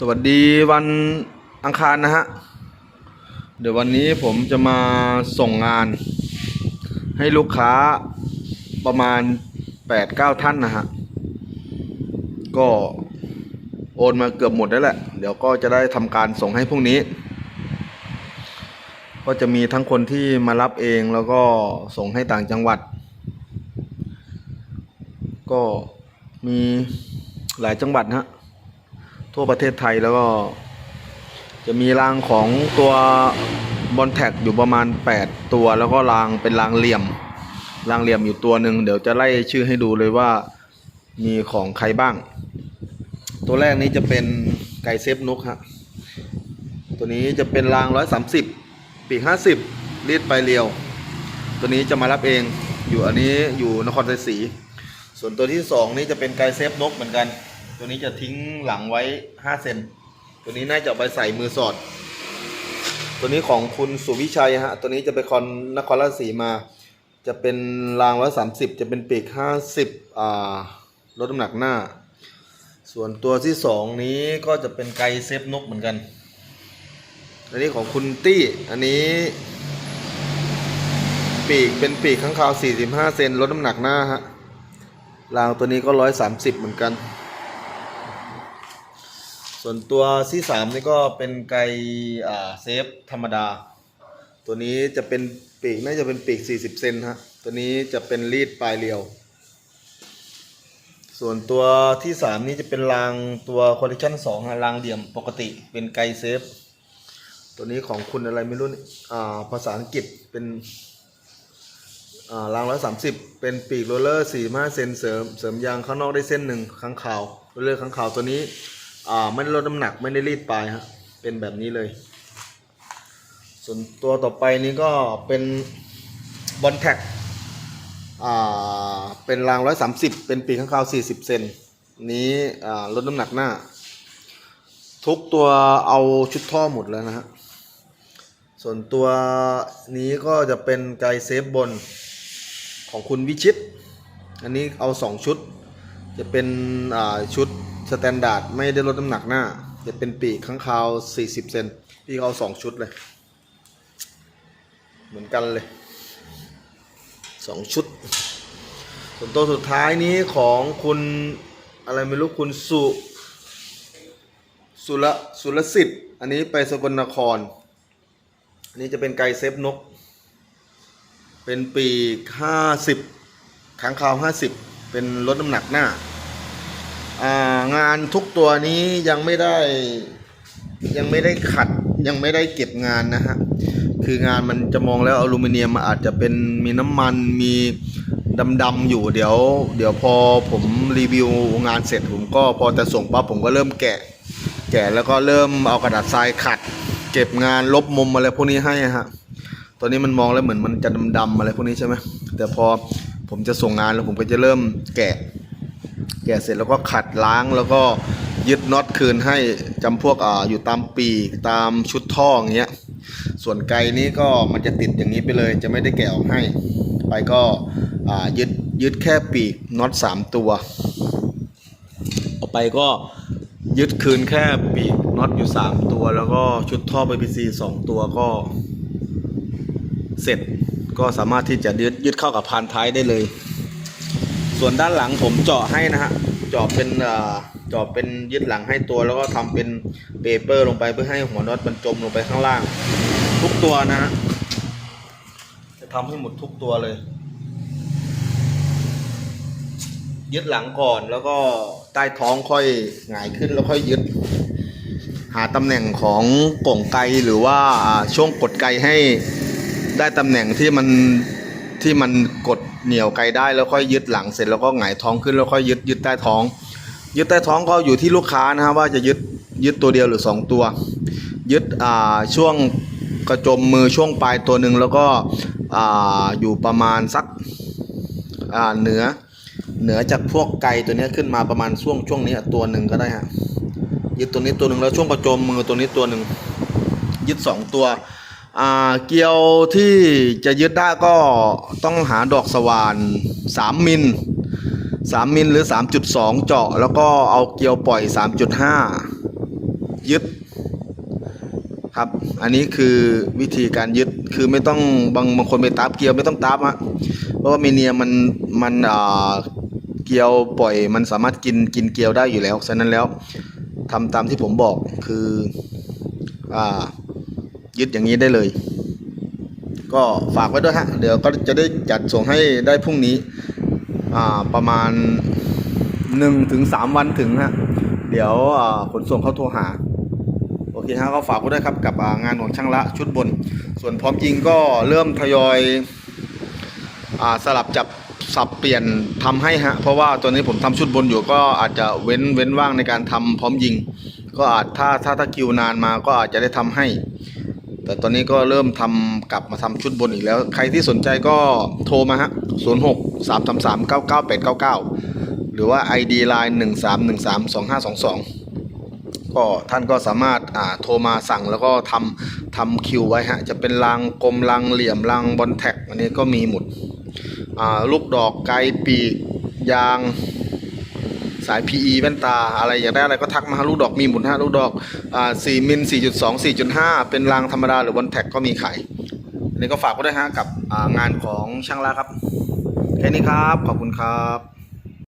สวัสดีวันอังคารนะฮะ เดี๋ยววันนี้ผมจะมาส่งงาน ให้ลูกค้าประมาณ 8-9 ท่านนะฮะ ก็โอนมาเกือบหมดแล้วแหละ เดี๋ยวก็จะได้ทำการส่งให้พรุ่งนี้ ก็จะมีทั้งคนที่มารับเองแล้วก็ส่งให้ต่างจังหวัด ก็มีหลายจังหวัดนะฮะ ทั่วประเทศไทยแล้วก็ จะมีรางของตัวบอลแท็กอยู่ประมาณ 8 ตัวแล้วก็รางเป็นรางเหลี่ยม รางเหลี่ยมอยู่ตัวหนึ่งเดี๋ยวจะไล่ชื่อให้ดูเลยว่ามีของใครบ้าง ตัวแรกนี้จะเป็นไก่เซฟนุกฮะตัวนี้จะเป็นราง 130 ปีก 50รีดไปเรียว ตัวนี้จะมารับเองอยู่อันนี้อยู่นครชัยศรีส่วนตัวที่สองนี้จะเป็นไก่เซฟนกเหมือนกัน ตัวนี้จะทิ้งหลังไว้ 5 เซน ตัวนี้น่าจะไปใส่มือสอด ตัวนี้ของคุณสุวิชัยฮะ ตัวนี้จะไปคอนนครราชสีมา จะเป็นราง130จะเป็นปีก50อ่าลดน้ำหนักหน้า ส่วนตัวที่สองนี้ก็จะเป็นไกเซฟนกเหมือนกัน อันนี้ของคุณตี้ อันนี้ ปีกเป็นปีกข้างคาว45 เซนลดน้ำหนักหน้าฮะรางตัวนี้ก็ 130 เหมือนกัน ส่วนตัวที่สามนี่ก็เป็นไกอ่าเซฟธรรมดา ตัวนี้จะเป็นปีกน่าจะเป็นปีก 40 เซนฮะ ตัวนี้จะเป็นรีดปลายเรียว ส่วนตัวที่สามนี่จะเป็นรางตัวคอลเลคชันสองฮะรางเหลี่ยมปกติเป็นไกเซฟ ตัวนี้ของคุณอะไรไม่รู้นี่อ่าภาษาอังกฤษเป็นอ่ารางร้อยสามสิบเป็นปีกโรลเลอร์สี่ห้าเซนเสริมเสริมยางข้างนอกได้เส้นหนึ่งข้างขาวโรลเลอร์ข้างขาวตัวนี้ อ่าไม่ได้ลดน้ำหนักไม่ได้รีดปลายฮะเป็นแบบนี้เลย ส่วนตัวต่อไปนี้ก็เป็นบอลแท็กอ่าเป็นรางร้อยสามสิบเป็นปีกข้างขาวสี่สิบเซนนี้อ่าลดน้ำหนักหน้า ทุกตัวเอาชุดท่อหมดแล้วนะฮะส่วนตัวนี้ก็จะเป็นไกเซฟบนของคุณวิชิต อันนี้เอา 2 ชุด จะเป็นอ่าชุด สแตนดาร์ดไม่ได้ลดน้ำหนักหน้า จะเป็นปีกข้างคาว 40 เซนพี่เขาเอา2ชุดเลย เหมือนกันเลย2ชุด ส่วนตัวสุดท้ายนี้ของคุณอะไรไม่รู้คุณสุสุรสุรสิทธิ์ อันนี้ไปสกลนคร อันนี้จะเป็นไก่เซฟนก เป็นปีกห้าสิบค้างคาวห้าสิบเป็นลดน้ำหนักหน้า งานทุกตัวนี้ยังไม่ได้ยังไม่ได้ขัดยังไม่ได้เก็บงานนะฮะคืองานมันจะมองแล้วอลูมิเนียมมันอาจจะเป็นมีน้ำมันมีดำๆอยู่เดี๋ยว เดี๋ยวพอผมรีวิวงานเสร็จผมก็พอจะส่งปั๊บผมก็เริ่มแกะ แกะแล้วก็เริ่มเอากระดาษทรายขัด เก็บงานลบมุมอะไรพวกนี้ให้ฮะตอนนี้มันมองแล้วเหมือนมันจะดำๆอะไรพวกนี้ใช่ไหมแต่พอผมจะส่งงานแล้วผมก็จะเริ่มแกะ แกะเสร็จแล้วก็ขัดล้างแล้วก็ยึดน็อตคืนให้จำพวกอ่าอยู่ตามปีกตามชุดท่ออย่างเงี้ย ส่วนไกลนี้ก็มันจะติดอย่างนี้ไปเลย จะไม่ได้แกะออกให้ ไปก็อ่ายึดยึดแค่ปีกน็อตสามตัวออกไปก็ยึดคืนแค่ปีกน็อตอยู่3ตัว แล้วก็ชุดท่อ PVC 2ตัวก็เสร็จก็สามารถที่จะยึดยึดเข้ากับพานท้ายได้เลย ส่วนด้านหลังผมเจาะให้นะฮะเจาะเป็นเจาะเป็นยึดหลังให้ตัว แล้วก็ทำเป็นเปเปอร์ลงไปเพื่อให้หัวน็อตมันจมลงไปข้างล่าง ทุกตัวนะฮะจะทำให้หมดทุกตัวเลย ยึดหลังก่อนแล้วก็ใต้ท้องค่อยหงายขึ้นแล้วค่อยยึด หาตำแหน่งของกล่องไกหรือว่าช่วงกดไกให้ได้ตำแหน่งที่มันที่มันกด เหนี่ยวไกได้แล้วค่อยยึดหลังเสร็จแล้วก็หงายท้องขึ้นแล้วค่อยยึดยึดใต้ท้อง ยึดใต้ท้องก็อยู่ที่ลูกค้านะครับว่าจะยึดยึดตัวเดียวหรือสองตัว ยึดอ่าช่วงกระจมมือช่วงปลายตัวหนึ่งแล้วก็อ่าอยู่ประมาณสักอ่าเหนือเหนือจากพวกไก่ตัวนี้ขึ้นมาประมาณช่วงช่วงนี้ตัวหนึ่งก็ได้ฮะยึดตัวนี้ตัวหนึ่งแล้วช่วงประจมมือตัวนี้ตัวหนึ่งยึดสองตัว เกลียวที่จะยึดได้ก็ต้องหาดอกสว่านสามมิลสามมิลหรือสามจุดสองเจาะ แล้วก็เอาเกลียวปล่อยสามจุดห้ายึดครับ อันนี้คือวิธีการยึดคือไม่ต้องบางบางคนไปตาบเกลียวไม่ต้องตาบฮะเพราะว่าเมเนียมันมันเกลียวปล่อยมันสามารถกินกินเกลียวได้อยู่แล้ว ฉะนั้นแล้วทำตามที่ผมบอกคืออ่า ยึดอย่างนี้ได้เลย ก็ฝากไว้ด้วยฮะ เดี๋ยวก็จะได้จัดส่งให้ได้พรุ่งนี้ประมาณหนึ่งถึงสามวันถึงฮะ เดี๋ยวขนส่งเขาโทรหาโอเคฮะก็ฝากไว้ด้วยครับกับงานของช่างละชุดบน ส่วนพร้อมจริงก็เริ่มทยอยอสลับจับสับเปลี่ยนทำให้ฮะเพราะว่าตอนนี้ผมทำชุดบนอยู่ก็อาจจะเว้นเว้นว่างในการทำพร้อมยิง ก็อาจถ้าถ้าถ้าคิวนานมาก็อาจจะได้ทำให้ แต่ตอนนี้ก็เริ่มทำกลับมาทำชุดบนอีกแล้ว ใครที่สนใจก็โทรมาฮะ0 6 3 3 3 9 9 8 9 9หรือว่า ID Line 1 3 1 3 2 5 2 2 ก็ท่านก็สามารถอ่าโทรมาสั่งแล้วก็ทำทำคิวไว้ฮะ จะเป็นรางกลมรางเหลี่ยมรางบอลแท็กอันนี้ก็มีหมดอ่าลูกดอกไกลปีกยาง สาย PE แว่นตา อะไรอยากได้อะไรก็ทักมาลูกดอกมีหมุนห้าลูกดอกอ่า4มิล4.2 4.5เป็นรางธรรมดาหรือบอลแท็กก็มีขายอันนี้ก็ฝากไว้ด้วยฮะกับงานของช่างละครับแค่นี้ครับ ขอบคุณครับ